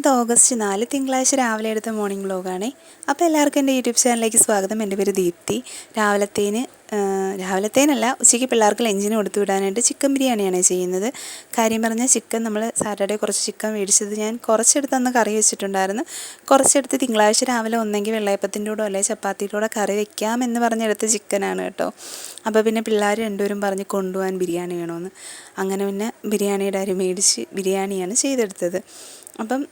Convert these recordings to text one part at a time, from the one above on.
ഇത് ഓഗസ്റ്റ് നാല് തിങ്കളാഴ്ച രാവിലെ എടുത്ത മോർണിംഗ് വ്ലോഗാണേ അപ്പോൾ എല്ലാവർക്കും എന്റെ യൂട്യൂബ് ചാനലിലേക്ക് സ്വാഗതം. എന്റെ പേര് ദീപ്തി. രാവിലത്തേന് രാവിലത്തേനല്ല ഉച്ചയ്ക്ക് പിള്ളേർക്ക് ലഞ്ചിന് കൊടുത്തു വിടാനായിട്ട് ചിക്കൻ ബിരിയാണിയാണ് ചെയ്യുന്നത്. കാര്യം പറഞ്ഞാൽ ചിക്കൻ നമ്മൾ സാറ്റർഡേ കുറച്ച് ചിക്കൻ മേടിച്ചത് ഞാൻ കുറച്ചെടുത്ത് അന്ന് കറി വെച്ചിട്ടുണ്ടായിരുന്നു. കുറച്ചെടുത്ത് തിങ്കളാഴ്ച രാവിലെ ഒന്നെങ്കിൽ വെള്ളയപ്പത്തിന്റെ കൂടെ അല്ലെങ്കിൽ ചപ്പാത്തിയുടെ കൂടെ കറി വെക്കാം എന്ന് പറഞ്ഞെടുത്ത ചിക്കനാണ് കേട്ടോ. അപ്പോൾ പിന്നെ പിള്ളേർ രണ്ടുപേരും പറഞ്ഞ് കൊണ്ടുപോകാൻ ബിരിയാണി വേണമെന്ന് അങ്ങനെ പിന്നെ ബിരിയാണിയുടെ അരി മേടിച്ച് ബിരിയാണിയാണ് ചെയ്തെടുത്തത്. അപ്പം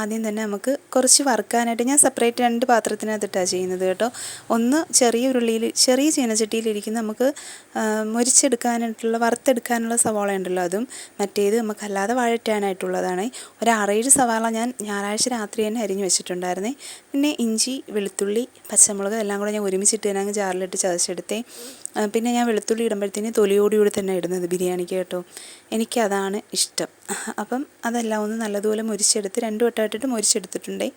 ആദ്യം തന്നെ നമുക്ക് കുറച്ച് വറുക്കാനായിട്ട് ഞാൻ സെപ്പറേറ്റ് രണ്ട് പാത്രത്തിനകത്തിട്ടാണ് ചെയ്യുന്നത് കേട്ടോ. ഒന്ന് ചെറിയ ഉരുളിയിൽ ചെറിയ ചീനച്ചട്ടിയിലിരിക്കുന്ന നമുക്ക് മുരിച്ചെടുക്കാനായിട്ടുള്ള വറുത്തെടുക്കാനുള്ള സവാള ഉണ്ടല്ലോ അതും. മറ്റേത് നമുക്ക് അല്ലാതെ വഴറ്റാനായിട്ടുള്ളതാണ്. ഒരു സവാള ഞാൻ ഞായറാഴ്ച രാത്രി തന്നെ അരിഞ്ഞു വെച്ചിട്ടുണ്ടായിരുന്നേ. പിന്നെ ഇഞ്ചി വെളുത്തുള്ളി പച്ചമുളക് എല്ലാം കൂടെ ഞാൻ ഒരുമിച്ചിട്ട് തന്നെ അങ്ങ് ജാറിലിട്ട് ചതച്ചെടുത്തേ. പിന്നെ ഞാൻ വെളുത്തുള്ളി ഇടുമ്പോഴത്തേന് തൊലിയോടുകൂടി തന്നെ ഇടുന്നത് ബിരിയാണിക്ക് കേട്ടോ. എനിക്കതാണ് ഇഷ്ടം. അപ്പം അതെല്ലാം ഒന്ന് നല്ലതുപോലെ മുരിച്ചെടുത്ത് രണ്ട് വട്ടമായിട്ടിട്ട് മുരിച്ചെടുത്തിട്ടുണ്ടേ.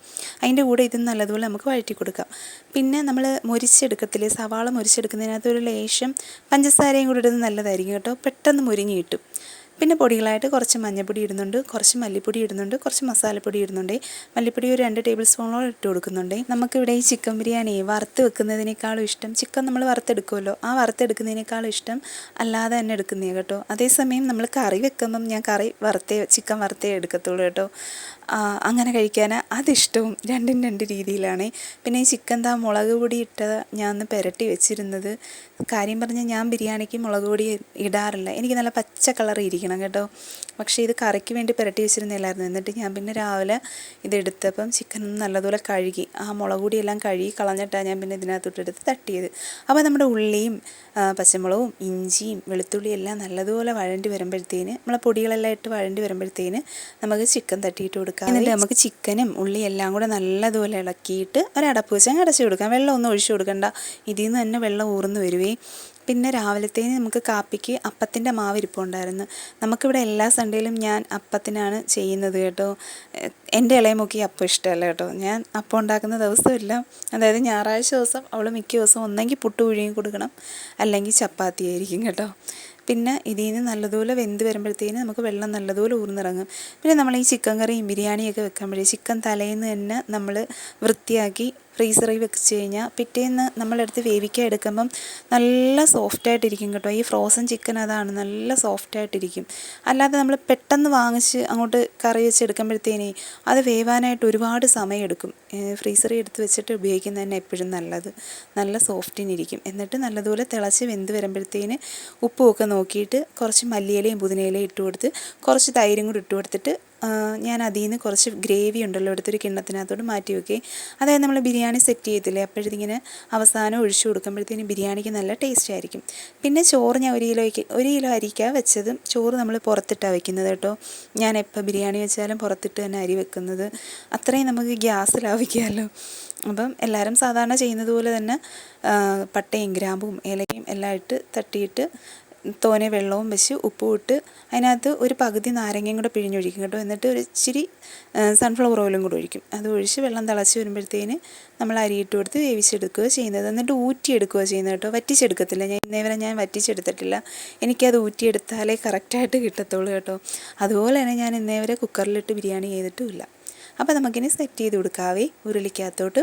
അതിന്റെ കൂടെ ഇതും നല്ലതുപോലെ നമുക്ക് വഴറ്റി കൊടുക്കാം. പിന്നെ നമ്മൾ മുരിച്ചെടുക്കത്തില്ലേ സവാള മുരിച്ചെടുക്കുന്നതിനകത്ത് ഒരു ലേശം പഞ്ചസാരയും കൂടി ഇടുന്നത് നല്ലതായിരിക്കും കേട്ടോ. പെട്ടെന്ന് മുരിഞ്ഞ് കിട്ടും. പിന്നെ പൊടികളായിട്ട് കുറച്ച് മഞ്ഞൾപ്പൊടി ഇടുന്നുണ്ട് കുറച്ച് മല്ലിപ്പൊടി ഇടുന്നുണ്ട് കുറച്ച് മസാലപ്പൊടി ഇടുന്നുണ്ട്. മല്ലിപ്പൊടി ഒരു രണ്ട് ടേബിൾ സ്പൂണോളം ഇട്ട് കൊടുക്കുന്നുണ്ട്. നമുക്കിവിടെ ഈ ചിക്കൻ ബിരിയാണി വറുത്ത് വെക്കുന്നതിനേക്കാളും ഇഷ്ടം ചിക്കൻ നമ്മൾ വറുത്തെടുക്കുമല്ലോ ആ വറുത്തെടുക്കുന്നതിനേക്കാളും ഇഷ്ടം അല്ലാതെ തന്നെ എടുക്കുന്നേ കേട്ടോ. അതേസമയം നമ്മൾ കറി വെക്കുമ്പം ഞാൻ കറി വറുത്തേ ചിക്കൻ വറുത്തേ എടുക്കത്തുള്ളൂ കേട്ടോ. അങ്ങനെ കഴിക്കാൻ അതിഷ്ടവും രണ്ടും രണ്ട് രീതിയിലാണ്. പിന്നെ ഈ ചിക്കൻ താ മുളക് പൊടി ഇട്ട ഞാൻ ഒന്ന് പുരട്ടി വെച്ചിരുന്നത്. കാര്യം പറഞ്ഞാൽ ഞാൻ ബിരിയാണിക്ക് മുളക് പൊടി ഇടാറില്ല. എനിക്ക് നല്ല പച്ച കളർ ഇരിക്കണം. കേട്ടോ. പക്ഷേ ഇത് കറിക്ക് വേണ്ടി പുരട്ടി വെച്ചിരുന്നില്ലായിരുന്നു എന്നിട്ട് ഞാൻ പിന്നെ രാവിലെ ഇതെടുത്തപ്പം ചിക്കൻ നല്ലതുപോലെ കഴുകി ആ മുളക് പൊടിയെല്ലാം കഴുകി കളഞ്ഞിട്ടാണ് ഞാൻ പിന്നെ ഇതിനകത്തോട്ടെടുത്ത് തട്ടിയത്. അപ്പോൾ നമ്മുടെ ഉള്ളിയും പച്ചമുളകും ഇഞ്ചിയും വെളുത്തുള്ളിയും എല്ലാം നല്ലതുപോലെ വഴണ്ടി വരുമ്പോഴത്തേന് നമ്മളെ പൊടികളെല്ലാം ഇട്ട് വഴണ്ടി വരുമ്പോഴത്തേന് നമുക്ക് ചിക്കൻ തട്ടിയിട്ട് കൊടുക്കാം. എന്നിട്ട് നമുക്ക് ചിക്കനും ഉള്ളി എല്ലാം കൂടെ നല്ലതുപോലെ ഇളക്കിയിട്ട് ഒരടപ്പ് വെച്ച് അങ്ങ് അടച്ചു കൊടുക്കാം. വെള്ളം ഒന്നും ഒഴിച്ചു കൊടുക്കണ്ട. ഇതിൽ നിന്ന് തന്നെ വെള്ളം ഊർന്ന് വരുവേ. പിന്നെ രാവിലത്തേന് നമുക്ക് കാപ്പിക്ക് അപ്പത്തിന്റെ മാവ് ഇരിപ്പുണ്ടായിരുന്നു. നമുക്കിവിടെ എല്ലാ സൺഡേയിലും ഞാൻ അപ്പത്തിനാണ് ചെയ്യുന്നത് കേട്ടോ. എന്റെ ഇളയമുക്കി അപ്പം ഇഷ്ടമല്ല കേട്ടോ. ഞാൻ അപ്പം ഉണ്ടാക്കുന്ന ദിവസമില്ല. അതായത് ഞായറാഴ്ച ദിവസം അവൾ മിക്ക ദിവസം ഒന്നെങ്കിൽ പുട്ട് പുഴുങ്ങി കൊടുക്കണം അല്ലെങ്കിൽ ചപ്പാത്തി ആയിരിക്കും കേട്ടോ. പിന്നെ ഇതിൽ നിന്ന് നല്ലതുപോലെ വെന്ത് വരുമ്പോഴത്തേന് നമുക്ക് വെള്ളം നല്ലതുപോലെ ഊർന്നിറങ്ങും. പിന്നെ നമ്മൾ ഈ ചിക്കൻ കറിയും ബിരിയാണിയൊക്കെ വെക്കുമ്പോഴേ ചിക്കൻ തലേന്ന് തന്നെ നമ്മൾ വൃത്തിയാക്കി ഫ്രീസറിൽ വെച്ച് കഴിഞ്ഞാൽ പിറ്റേന്ന് നമ്മളെടുത്ത് വേവിക്കാൻ എടുക്കുമ്പം നല്ല സോഫ്റ്റായിട്ടിരിക്കും കേട്ടോ. ഈ ഫ്രോസൺ ചിക്കൻ അതാണ് നല്ല സോഫ്റ്റായിട്ടിരിക്കും അല്ലാതെ നമ്മൾ പെട്ടെന്ന് വാങ്ങിച്ച് അങ്ങോട്ട് കറി വെച്ച് എടുക്കുമ്പോഴത്തേനേ അത് വേവാനായിട്ട് ഒരുപാട് സമയം എടുക്കും ഫ്രീസറിൽ എടുത്ത് വെച്ചിട്ട് ഉപയോഗിക്കുന്നത് തന്നെ എപ്പോഴും നല്ലത്. നല്ല സോഫ്റ്റിനിരിക്കും എന്നിട്ട് നല്ലതുപോലെ തിളച്ച് വെന്ത് വരുമ്പോഴത്തേന് ഉപ്പുമൊക്കെ നോക്കിയിട്ട് കുറച്ച് മല്ലിയിലയും പുതിനയിലയും ഇട്ട് കൊടുത്ത് കുറച്ച് തൈരും കൂടി ഇട്ട് കൊടുത്തിട്ട് ഞാൻ അതിൽ നിന്ന് കുറച്ച് ഗ്രേവി ഉണ്ടല്ലോ എടുത്തൊരു കിണ്ണത്തിനകത്തോട്ട് മാറ്റി വെക്കുകയും അതായത് നമ്മൾ ബിരിയാണി സെറ്റ് ചെയ്യത്തില്ലേ? അപ്പോഴത്തേക്കിങ്ങനെ അവസാനം ഒഴിച്ചു കൊടുക്കുമ്പോഴത്തേനും ബിരിയാണിക്ക് നല്ല ടേസ്റ്റ് ആയിരിക്കും. പിന്നെ ചോറ് ഞാൻ ഒരു കിലോയ്ക്ക് ഒരു കിലോ അരിക്കാണ് വെച്ചത്. ചോറ് നമ്മൾ പുറത്തിട്ടാണ് വെക്കുന്നത് കേട്ടോ. ഞാൻ എപ്പോൾ ബിരിയാണി വെച്ചാലും പുറത്തിട്ട് തന്നെ അരി വെക്കുന്നത്. അത്രയും നമുക്ക് ഗ്യാസ് ലാഭിക്കാമല്ലോ അപ്പം എല്ലാവരും സാധാരണ ചെയ്യുന്നത് പോലെ തന്നെ പട്ടയും ഗ്രാമ്പും ഏലക്കയും എല്ലാം ഇട്ട് തട്ടിയിട്ട് തോനെ വെള്ളവും വെച്ച് ഉപ്പും ഇട്ട് അതിനകത്ത് ഒരു പകുതി നാരങ്ങയും കൂടെ പിഴിഞ്ഞൊഴിക്കും കേട്ടോ. എന്നിട്ട് ഒരു ഇച്ചിരി സൺഫ്ലവർ ഓയിലും കൂടെ ഒഴിക്കും. അത് ഒഴിച്ച് വെള്ളം തിളച്ച് വരുമ്പോഴത്തേന് നമ്മൾ അരിയിട്ട് കൊടുത്ത് വേവിച്ചെടുക്കുക ചെയ്യുന്നത്. എന്നിട്ട് ഊറ്റിയെടുക്കുക ചെയ്യുന്നത് കേട്ടോ. വറ്റിച്ചെടുക്കത്തില്ല. ഞാൻ ഇന്നേവരെ ഞാൻ വറ്റിച്ചെടുത്തിട്ടില്ല. എനിക്കത് ഊറ്റിയെടുത്താലേ കറക്റ്റായിട്ട് കിട്ടത്തുള്ളൂ കേട്ടോ. അതുപോലെ തന്നെ ഞാൻ ഇന്നേവരെ കുക്കറിലിട്ട് ബിരിയാണി ചെയ്തിട്ടുമില്ല അപ്പോൾ നമുക്കിനി സെറ്റ് ചെയ്ത് കൊടുക്കാവേ ഉരുളിക്കകത്തോട്ട്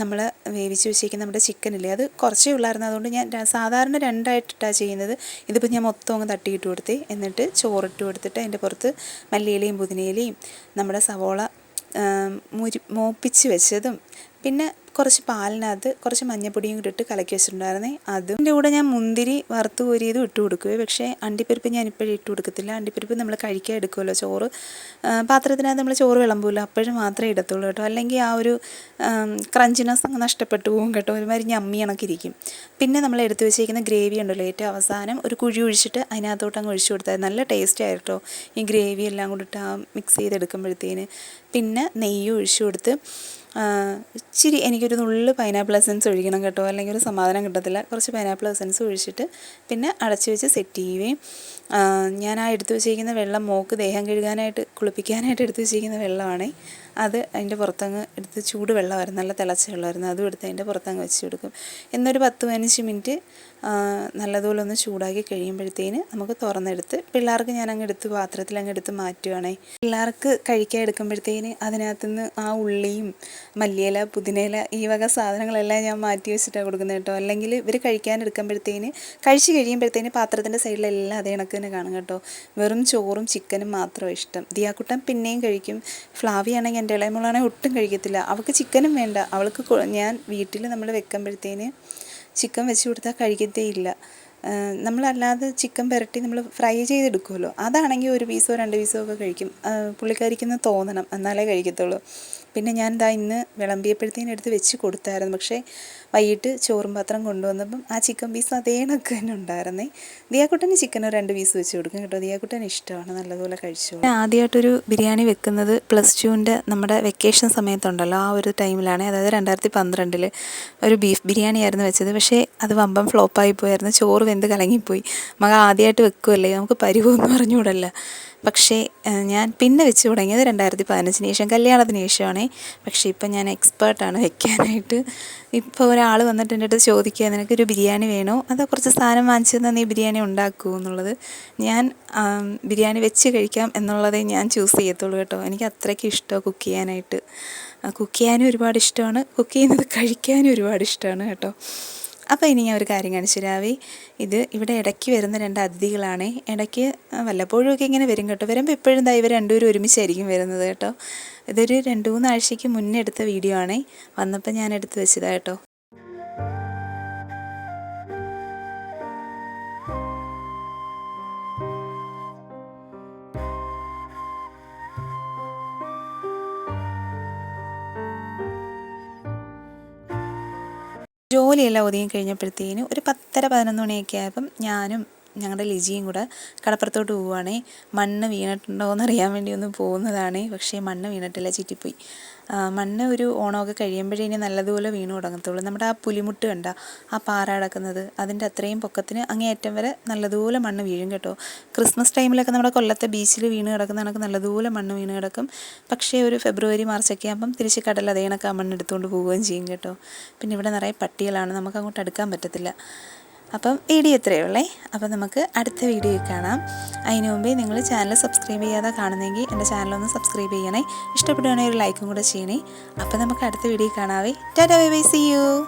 നമ്മൾ വേവിച്ച് വെച്ചിരിക്കുന്ന നമ്മുടെ ചിക്കനില്ലേ അത് കുറച്ചേ ഉള്ളായിരുന്നു. അതുകൊണ്ട് ഞാൻ സാധാരണ രണ്ടായിട്ടിട്ടാണ് ചെയ്യുന്നത്. ഇതിപ്പോൾ ഞാൻ മൊത്തം അങ്ങ് തട്ടിയിട്ട് കൊടുത്തേ. എന്നിട്ട് ചോറിട്ട് കൊടുത്തിട്ട് അതിന്റെ പുറത്ത് മല്ലിയിലയും പുതിനയിലയും നമ്മുടെ സവോള മുരി മോപ്പിച്ച് വെച്ചതും പിന്നെ കുറച്ച് പാലിനകത്ത് കുറച്ച് മഞ്ഞപ്പൊടിയും കൂടി ഇട്ട് കലക്കി വെച്ചിട്ടുണ്ടായിരുന്നേ. അതും എന്റെ കൂടെ ഞാൻ മുന്തിരി വറുത്ത് കോരിയതും ഇട്ട് കൊടുക്കുകയെ പക്ഷേ അണ്ടിപ്പരിപ്പ് ഞാൻ ഇപ്പോഴും ഇട്ട് കൊടുക്കത്തില്ല. അണ്ടിപ്പരിപ്പ് നമ്മൾ കഴിക്കാൻ എടുക്കുമല്ലോ ചോറ്. പാത്രത്തിനകത്ത് നമ്മൾ ചോറ് വിളമ്പൂല്ലോ അപ്പോഴും മാത്രമേ ഇടത്തുള്ളൂ കേട്ടോ. അല്ലെങ്കിൽ ആ ഒരു ക്രഞ്ചിനെസ് അങ്ങ് നഷ്ടപ്പെട്ടു പോകും കേട്ടോ. ഒരുമാതിരി ഞമ്മി കണക്കിരിക്കും പിന്നെ നമ്മൾ എടുത്തു വെച്ചിരിക്കുന്ന ഗ്രേവി ഉണ്ടല്ലോ ഏറ്റവും അവസാനം. ഒരു കുഴി ഒഴിച്ചിട്ട് അതിനകത്തോട്ട് അങ്ങ് ഒഴിച്ചു കൊടുത്താൽ നല്ല ടേസ്റ്റ് ആയിട്ടോ ഈ ഗ്രേവി എല്ലാം കൂടി ഇട്ട് മിക്സ് ചെയ്തെടുക്കുമ്പോഴത്തേന്. പിന്നെ നെയ്യ് ഒഴിച്ചു കൊടുത്ത് ഇച്ചിരി എനിക്കൊരു നുള്ളു പൈനാപ്പിൾ എസൻസ് ഒഴിക്കണം കേട്ടോ. അല്ലെങ്കിൽ ഒരു സമാധാനം കിട്ടത്തില്ല. കുറച്ച് പൈനാപ്പിൾ എസൻസ് ഒഴിച്ചിട്ട് പിന്നെ അടച്ചു വെച്ച് സെറ്റ് ചെയ്യുകയും ഞാൻ ആ എടുത്തു വെച്ചിരിക്കുന്ന വെള്ളം മോക്ക് ദേഹം കഴുകാനായിട്ട് കുളിപ്പിക്കാനായിട്ട് എടുത്തു വെച്ചിരിക്കുന്ന വെള്ളമാണ്. അത് അതിന്റെ പുറത്തങ്ങ് എടുത്ത് ചൂട് വെള്ളമായിരുന്നു നല്ല തിളച്ച വെള്ളമായിരുന്നു. അതും എടുത്ത് അതിന്റെ പുറത്തങ്ങ് വെച്ച് കൊടുക്കും. എന്നൊരു പത്ത് പതിനഞ്ച് മിനിറ്റ് നല്ലതുപോലെ ഒന്ന് ചൂടാക്കി കഴിയുമ്പോഴത്തേന് നമുക്ക് തുറന്നെടുത്ത് പിള്ളേർക്ക് ഞാൻ അങ്ങ് എടുത്ത് പാത്രത്തിൽ അങ്ങ് എടുത്ത് മാറ്റുവാണേ. പിള്ളേർക്ക് കഴിക്കാൻ എടുക്കുമ്പോഴത്തേന് അതിനകത്തുനിന്ന് ആ ഉള്ളിയും മല്ലിയില പുതിനയില ഈ വക സാധനങ്ങളെല്ലാം ഞാൻ മാറ്റി വെച്ചിട്ടാണ് കൊടുക്കുന്നത് കേട്ടോ. അല്ലെങ്കിൽ ഇവർ കഴിക്കാൻ എടുക്കുമ്പോഴത്തേന് കഴിച്ച് കഴിയുമ്പോഴത്തേന് പാത്രത്തിന്റെ സൈഡിലെല്ലാം അതേ കണക്ക് തന്നെ കാണും കേട്ടോ. വെറും ചോറും ചിക്കനും മാത്രമേ ഇഷ്ടം. ദിയാക്കുട്ടൻ പിന്നെയും കഴിക്കും. ഫ്ലാവിയാണെങ്കിൽ എന്റെ ഇളയമോളാണെങ്കിൽ ഒട്ടും കഴിക്കത്തില്ല. അവൾക്ക് ചിക്കനും വേണ്ട. അവൾക്ക് ഞാൻ വീട്ടിൽ നമ്മൾ വെക്കുമ്പോഴത്തേന് ചിക്കൻ വെച്ച് കൊടുത്താൽ കഴിക്കത്തേ ഇല്ല. ആ, നമ്മളല്ലാതെ ചിക്കൻ പുരട്ടി നമ്മൾ ഫ്രൈ ചെയ്തെടുക്കുമല്ലോ. അതാണെങ്കിൽ ഒരു പീസോ രണ്ട് പീസോ ഒക്കെ കഴിക്കും. പുള്ളിക്കാരിക്കുന്ന തോന്നണം. എന്നാലേ കഴിക്കത്തുള്ളൂ. പിന്നെ ഞാൻ ഇതാ ഇന്ന് വിളമ്പിയപ്പോഴത്തേനും എടുത്ത് വെച്ച് കൊടുത്തായിരുന്നു. പക്ഷേ വൈകിട്ട് ചോറും പാത്രം കൊണ്ടുവന്നപ്പം ആ ചിക്കൻ പീസ് അതേ കണക്ക് തന്നെ ഉണ്ടായിരുന്നേ. ദിയാക്കുട്ടന് ചിക്കൻ രണ്ട് പീസ് വെച്ച് കൊടുക്കും കേട്ടോ. ദിയാക്കുട്ടന് ഇഷ്ടമാണ് നല്ലതുപോലെ കഴിച്ചു. ആദ്യമായിട്ടൊരു ബിരിയാണി വെക്കുന്നത് പ്ലസ് ടുവിന്റെ നമ്മുടെ വെക്കേഷൻ സമയത്തുണ്ടല്ലോ. ആ ഒരു ടൈമിലാണ്. അതായത് രണ്ടായിരത്തി പന്ത്രണ്ടിൽ ഒരു ബീഫ് ബിരിയാണി ആയിരുന്നു വെച്ചത്. പക്ഷേ അത് വമ്പം ഫ്ലോപ്പായി പോയായിരുന്നു. ചോറ് വെന്ത് കലങ്ങിപ്പോയി? മക ആദ്യമായിട്ട് വെക്കുമല്ലേ നമുക്ക് പരിവെന്ന് പറഞ്ഞുകൂടല്ല. പക്ഷേ ഞാൻ പിന്നെ വെച്ച് തുടങ്ങിയത് രണ്ടായിരത്തി പതിനഞ്ചിന് ശേഷം കല്യാണത്തിന് ശേഷമാണേ. പക്ഷേ ഇപ്പം ഞാൻ എക്സ്പേർട്ടാണ് വെക്കാനായിട്ട്. ഇപ്പോൾ ഒരാൾ വന്നിട്ട് എന്റെ അടുത്ത് ചോദിക്കുക നിനക്കൊരു ബിരിയാണി വേണോ? അതോ കുറച്ച് സാധനം വാങ്ങിച്ചു തന്നാൽ നീ ബിരിയാണി ഉണ്ടാക്കുമോ എന്നുള്ളത്. ഞാൻ ബിരിയാണി വെച്ച് കഴിക്കാം എന്നുള്ളതേ ഞാൻ ചൂസ് ചെയ്യത്തുള്ളൂ കേട്ടോ. എനിക്ക് അത്രയ്ക്ക് ഇഷ്ടമാണ് കുക്ക് ചെയ്യാനായിട്ട്. കുക്ക് ചെയ്യാനും ഒരുപാട് ഇഷ്ടമാണ്. കുക്ക് ചെയ്യുന്നത് കഴിക്കാനും ഒരുപാട് ഇഷ്ടമാണ് കേട്ടോ. അപ്പോൾ ഇനി ഞാൻ ഒരു കാര്യം കാണിച്ചു രാവി ഇത് ഇവിടെ ഇടയ്ക്ക് വരുന്ന രണ്ട് അതിഥികളാണ്. ഇടയ്ക്ക് വല്ലപ്പോഴും ഒക്കെ ഇങ്ങനെ വരും കേട്ടോ. വരുമ്പോൾ എപ്പോഴും ദാ ഇവർ രണ്ടുപേരും ഒരുമിച്ചായിരിക്കും വരുന്നത് കേട്ടോ. ഇതൊരു രണ്ട് മൂന്നാഴ്ചയ്ക്ക് മുന്നേ എടുത്ത വീഡിയോ ആണേ. വന്നപ്പോൾ ഞാൻ എടുത്ത് വെച്ചതാണ് കേട്ടോ. ജോലിയെല്ലാം ഒതുങ്ങി കഴിഞ്ഞപ്പോഴത്തേനും ഒരു പത്തര പതിനൊന്ന് മണിയൊക്കെ ആയപ്പം ഞാനും ഞങ്ങളുടെ ലിജിയും കൂടെ കടപ്പുറത്തോട്ട് പോവുകയാണേ മണ്ണ് വീണിട്ടുണ്ടോ എന്നറിയാൻ വേണ്ടി ഒന്ന് പോകുന്നതാണ്. പക്ഷേ മണ്ണ് വീണിട്ടില്ല ചുറ്റിപ്പോയി. മണ്ണ് ഒരു ഓണമൊക്കെ കഴിയുമ്പോഴേ ഇനി നല്ലതുപോലെ വീണ് തുടങ്ങത്തുള്ളൂ. നമ്മുടെ ആ പുലിമുട്ട് കണ്ട ആ പാറ അടക്കുന്നത് അതിന്റെ അത്രയും പൊക്കത്തിന് അങ്ങേയറ്റം വരെ നല്ലതുപോലെ മണ്ണ് വീഴും കേട്ടോ. ക്രിസ്മസ് ടൈമിലൊക്കെ നമ്മുടെ കൊല്ലത്തെ ബീച്ചിൽ വീണ് കിടക്കുന്ന കണക്ക് നല്ലതുപോലെ മണ്ണ് വീണ് കിടക്കും. പക്ഷേ ഒരു ഫെബ്രുവരി മാർച്ചൊക്കെ ആകുമ്പം തിരിച്ച് കടൽ അതേ കണക്ക് ആ മണ്ണ് എടുത്തുകൊണ്ട് പോവുകയും ചെയ്യും കേട്ടോ. പിന്നെ ഇവിടെ നിറയെ പട്ടികളാണ്. നമുക്ക് അങ്ങോട്ട് അടുക്കാൻ പറ്റത്തില്ല. അപ്പം വീഡിയോ ഇത്രയേ ഉള്ളേ. അപ്പം നമുക്ക് അടുത്ത വീഡിയോയിൽ കാണാം. അതിനു മുമ്പേ നിങ്ങൾ ചാനൽ സബ്സ്ക്രൈബ് ചെയ്യാതെ കാണുന്നെങ്കിൽ എന്റെ ചാനലൊന്ന് സബ്സ്ക്രൈബ് ചെയ്യണേ. ഇഷ്ടപ്പെടുകയാണെങ്കിൽ ഒരു ലൈക്കും കൂടെ ചെയ്യണേ. അപ്പം നമുക്ക് അടുത്ത video കാണാവേ. Tata bye bye see you.